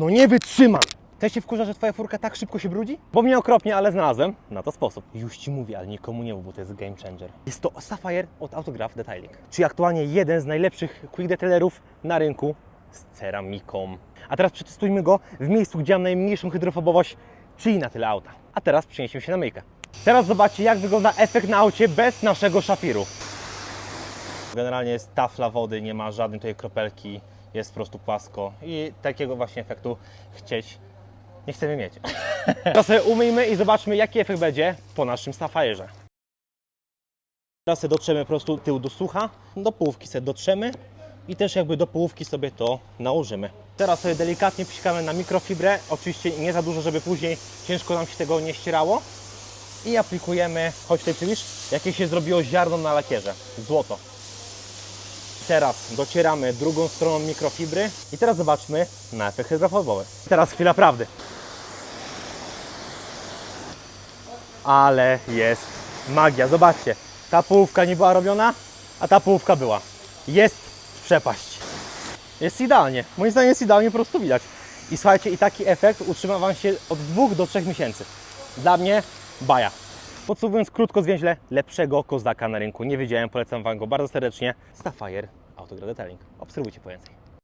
No nie wytrzymam! Też się wkurza, że twoja furka tak szybko się brudzi? Bo mnie okropnie, ale znalazłem na to sposób. Już ci mówię, ale nikomu nie mów, bo to jest game changer. Jest to Sapphire od Autograph Detailing. Czyli aktualnie jeden z najlepszych quick detailerów na rynku z ceramiką. A teraz przetestujmy go w miejscu, gdzie mam najmniejszą hydrofobowość, czyli na tyle auta. A teraz przeniesiemy się na myjkę. Teraz zobaczcie, jak wygląda efekt na aucie bez naszego szafiru. Generalnie jest tafla wody, nie ma żadnej tutaj kropelki, jest po prostu płasko i takiego właśnie efektu chcieć nie chcemy mieć. Teraz sobie umyjmy i zobaczmy jaki efekt będzie po naszym Safire'ze. Teraz sobie dotrzemy po prostu tył do sucha, do połówki sobie dotrzemy i też jakby do połówki sobie to nałożymy. Teraz sobie delikatnie psikamy na mikrofibrę, oczywiście nie za dużo, żeby później ciężko nam się tego nie ścierało. I aplikujemy, chodź tutaj przybliż, jakie się zrobiło ziarno na lakierze, złoto. Teraz docieramy drugą stroną mikrofibry i teraz zobaczmy na efekt hydrofobowy. Teraz chwila prawdy. Ale jest magia, zobaczcie. Ta połówka nie była robiona, a ta połówka była. Jest przepaść. Jest idealnie. Moim zdaniem jest idealnie po prostu widać. I słuchajcie, i taki efekt utrzyma Wam się od 2 do 3 miesięcy. Dla mnie baja. Podsumowując krótko zwięźle, lepszego kozaka na rynku nie wiedziałem, polecam Wam go bardzo serdecznie. Sapphire Autograd Detailing. Obserwujcie po więcej.